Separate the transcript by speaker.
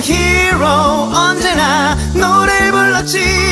Speaker 1: hero 언제나 노래 불렀지.